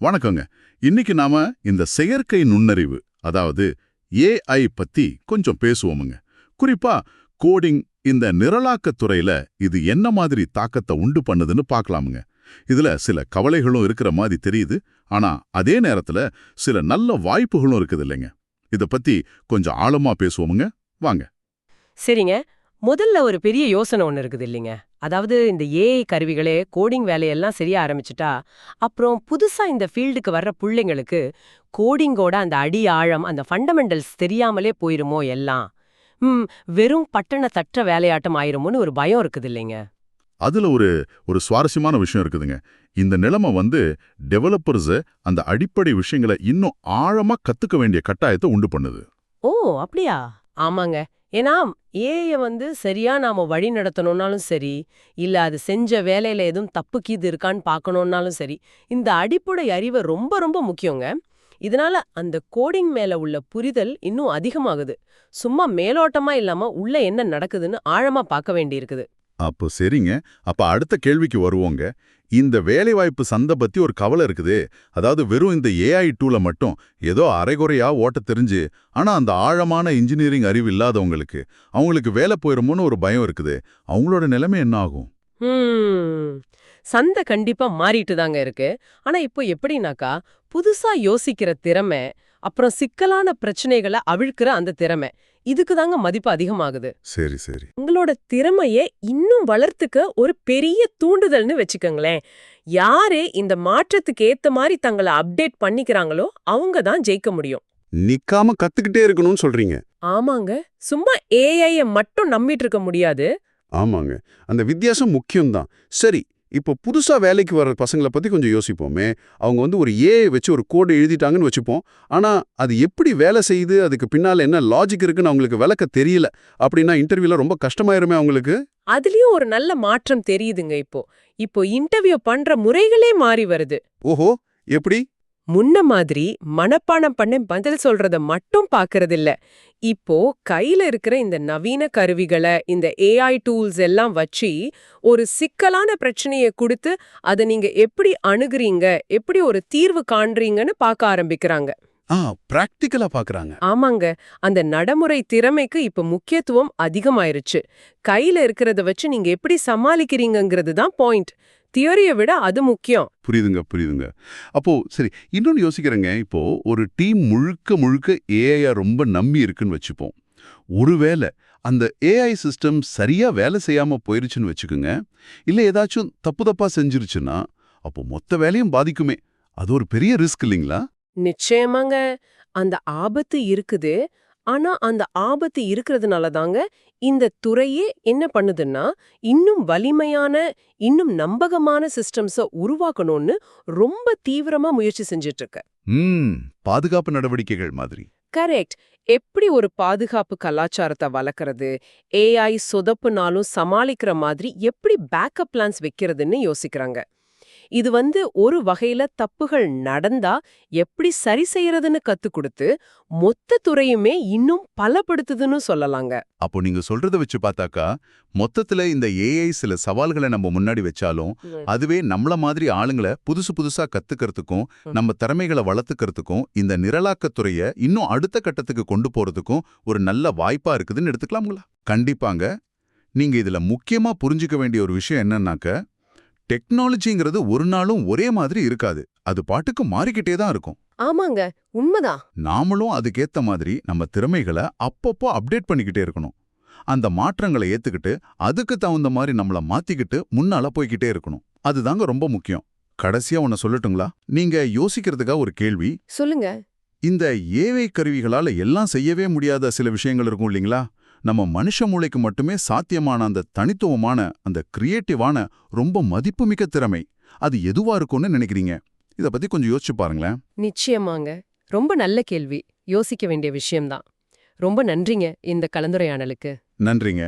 வணக்கங்க. இன்னைக்கு நாம இந்த செயற்கை நுண்ணறிவு அதாவது ஏஐ பத்தி கொஞ்சம் பேசுவோமுங்க. குறிப்பா கோடிங் இந்த நிரலாக்கத் துறையில இது என்ன மாதிரி தாக்கத்தை உண்டு பண்ணுதுன்னு பார்க்கலாமுங்க இதுல சில கவலைகளும் இருக்கிற மாதிரி தெரியுது. ஆனா அதே நேரத்துல சில நல்ல வாய்ப்புகளும் இருக்குது இல்லைங்க இத பத்தி கொஞ்சம் ஆழமா பேசுவோமுங்க. வாங்க. சரிங்க. முதல்ல ஒரு பெரிய யோசனை ஒன்று இருக்குது இல்லைங்க அதாவது இந்த ஏஐ கருவிகளே கோடிங் வேலையெல்லாம் செய்ய ஆரம்பிச்சிட்டா அப்புறம் புதுசா இந்த ஃபீல்டுக்கு வர்ற புள்ளைங்களுக்கு கோடிங்கோட அந்த அடி ஆழம் அந்த ஃபண்டமெண்டல்ஸ் தெரியாமலே போயிருமோ எல்லாம்? ம் வெறும் பட்டண தற்ற வேலையாட்டம் ஆயிருமோன்னு ஒரு பயம் இருக்குது இல்லைங்க. அதுல ஒரு ஒரு சுவாரஸ்யமான விஷயம் இருக்குதுங்க. இந்த நிலைமை வந்து டெவலப்பர்ஸ் அந்த அடிப்படை விஷயங்களை இன்னும் ஆழமா கத்துக்க வேண்டிய கட்டாயத்தை உண்டு பண்ணுது. ஓ அப்படியா? ஆமாங்க. ஏன்னா ஏஐ வந்து சரியா நாம வழி நடத்தணும்னாலும் சரி இல்ல அது செஞ்ச வேலையில எதுவும் தப்பு கீது இருக்கான்னு பார்க்கணும்னாலும் சரி இந்த அடிப்படை அறிவை ரொம்ப ரொம்ப முக்கியங்க. இதனால அந்த கோடிங் மேல உள்ள புரிதல் இன்னும் அதிகமாகுது. சும்மா மேலோட்டமா இல்லாம உள்ள என்ன நடக்குதுன்னு ஆழமா பார்க்க வேண்டியிருக்குது. அப்போ சரிங்க. அப்ப அடுத்த கேள்விக்கு வருவோங்க. இந்த வேலைவாய்ப்பு சந்தை பத்தி ஒரு கவலை இருக்குது. அதாவது வெறும் இந்த ஏஐ டூல மட்டும் ஏதோ அரைகுறையா ஓட்ட தெரிஞ்சு ஆனா அந்த ஆழமான இன்ஜினியரிங் அறிவு இல்லாதவங்களுக்கு அவங்களுக்கு வேலை போயிருமோன்னு ஒரு பயம் இருக்குது. அவங்களோட நிலைமை என்ன ஆகும்? சந்தை கண்டிப்பா மாறிட்டு தாங்க இருக்கு. ஆனா இப்போ எப்படின்னாக்கா புதுசா யோசிக்கிற திறமை அப்புறம் சிக்கலான பிரச்சனைகளை அவிழ்க்கிற அந்த திறமை. இதுக்கு தாங்க மதிப்பு அதிகமாகுது. சரி சரி. உங்களோட திறமையை இன்னும் வளர்த்துக்க ஒரு பெரிய தூண்டுதல்னு வச்சுக்கோங்களேன். யாரு இந்த மாற்றத்துக்கு ஏத்த மாதிரி தங்களை அப்டேட் பண்ணிக்கிறாங்களோ அவங்க தான் ஜெயிக்க முடியும். நிக்காம கத்துக்கிட்டே இருக்கணும்னு சொல்றீங்க. ஆமாங்க. சும்மா ஏஐய மட்டும் நம்பிட்டு இருக்க முடியாது. ஆமாங்க. அந்த வித்தியாசம் முக்கியம்தான். சரி இப்போ புதுசா வேலைக்கு வர பசங்களை பத்தி கொஞ்சம் யோசிப்போமே. அவங்க வந்து ஒரு ஏஐ வச்சு ஒரு கோடு எழுதிட்டாங்கன்னு வச்சுப்போம். ஆனா அது எப்படி வேலை செய்யுது? அதுக்கு பின்னால என்ன லாஜிக் இருக்குன்னு அவங்களுக்கு விளக்க தெரியல. அப்படின்னா இன்டர்வியூல ரொம்ப கஷ்டமாயிருமே அவங்களுக்கு. அதுலயும் ஒரு நல்ல மாற்றம் தெரியுதுங்க இப்போ. இப்போ இன்டர்வியூ பண்ற முறைகளே மாறி வருது. ஓஹோ! எப்படி? முன்ன மாதிரி மனப்பாடம் பண்ண பதில் சொல்றத மட்டும் பாக்குறதில்ல. இப்போ கையில இருக்கிற இந்த நவீன கருவிகளை இந்த ஏஐ டூல்ஸ் எல்லாம் வச்சு ஒரு சிக்கலான பிரச்சனையை கொடுத்து அதை நீங்க எப்படி அணுகுறீங்க எப்படி ஒரு தீர்வு காண்றீங்கன்னு பார்க்க ஆரம்பிக்கிறாங்க. பிராக்டிக்கலா பாக்குறாங்க. ஆமாங்க. அந்த நடைமுறை திறமைக்கு இப்ப முக்கியத்துவம் அதிகமாயிருச்சு. கையில இருக்கிறத வச்சு நீங்க எப்படி சமாளிக்கிறீங்கங்கிறது தான் பாயிண்ட் தியரியை விட அது முக்கியம். புரியுதுங்க புரியுதுங்க. அப்போ சரி இன்னொன்னு யோசிக்கிறேங்க. இப்போ ஒரு டீம் முழுக்க முழுக்க ஏஐ ரொம்ப நம்பி இருக்குன்னு வச்சுப்போம். ஒருவேளை அந்த ஏஐ சிஸ்டம் சரியா வேலை செய்யாம போயிருச்சுன்னு வச்சுக்கோங்க. இல்ல ஏதாச்சும் தப்பு தப்பா செஞ்சிருச்சுன்னா அப்போ மொத்த வேலையும் பாதிக்குமே. அது ஒரு பெரிய ரிஸ்க் இல்லைங்களா? நிச்சயமாங்க. அந்த ஆபத்து இருக்குது. ஆனா அந்த ஆபத்து இருக்கிறதுனால தாங்க இந்த துறையே என்ன பண்ணுதுன்னா இன்னும் வலிமையான இன்னும் நம்பகமான சிஸ்டம்ஸ உருவாக்கணும்னு ரொம்ப தீவிரமா முயற்சி செஞ்சுட்டு இருக்கு ம் பாதுகாப்பு நடவடிக்கைகள் மாதிரி. கரெக்ட் எப்படி ஒரு பாதுகாப்பு கலாச்சாரத்தை வளர்க்கறது ஏஐ சொதப்புனாலும் சமாளிக்கிற மாதிரி எப்படி பேக்கப் பிளான்ஸ் வைக்கிறதுன்னு யோசிக்கிறாங்க. இது வந்து ஒரு வகையில தப்புகள் நடந்தா எப்படி சரி செய்யறதுன்னு கத்து கொடுத்து மொத்த துறையுமே இன்னும் பலப்படுத்துதுன்னு சொல்லலாங்க. அப்போ நீங்க சொல்றத வச்சு பார்த்தாக்கா மொத்தத்துல இந்த ஏஐ சில சவால்களை நம்ம முன்னாடி வச்சாலும் அதுவே நம்மள மாதிரி ஆளுங்களை புதுசு புதுசா கத்துக்கிறதுக்கும். நம்ம திறமைகளை வளர்த்துக்கிறதுக்கும் இந்த நிரலாக்கத் துறைய இன்னும் அடுத்த கட்டத்துக்கு கொண்டு போறதுக்கும் ஒரு நல்ல வாய்ப்பா இருக்குதுன்னு எடுத்துக்கலாம்ங்களா? கண்டிப்பாங்க. நீங்க இதுல முக்கியமா புரிஞ்சுக்க வேண்டிய ஒரு விஷயம் என்னன்னாக்க டெக்னாலஜிங்கிறது ஒரு நாளும் ஒரே மாதிரி இருக்காது. அது பாட்டுக்கு மாறிக்கிட்டே தான் இருக்கும். ஆமாங்க உண்மைதான். நாமளும் அதுக்கேத்த மாதிரி நம்ம திறமைகளை அப்பப்போ அப்டேட் பண்ணிக்கிட்டே இருக்கணும். அந்த மாற்றங்களை ஏத்துக்கிட்டு அதுக்கு தகுந்த மாதிரி நம்மள மாத்திக்கிட்டு முன்னால போய்க்கிட்டே இருக்கணும். அதுதாங்க ரொம்ப முக்கியம். கடைசியா ஒன்ன சொல்லட்டுங்களா? நீங்க யோசிக்கிறதுக்காக ஒரு கேள்வி. சொல்லுங்க. இந்த ஏவை கருவிகளால எல்லாம் செய்யவே முடியாத சில விஷயங்கள் இருக்கும் இல்லைங்களா? நம்ம மனுஷ மூளைக்கு மட்டுமே சாத்தியமான அந்த தனித்துவமான அந்த கிரியேட்டிவான ரொம்ப மதிப்புமிக்க திறமை. அது எதுவா இருக்கும்னு நினைக்கிறீங்க? இத பத்தி கொஞ்சம் யோசிச்சு பாருங்களேன். நிச்சயமாங்க. ரொம்ப நல்ல கேள்வி. யோசிக்க வேண்டிய விஷயம்தான். ரொம்ப நன்றிங்க இந்த கலந்துரையாடலுக்கு. நன்றிங்க.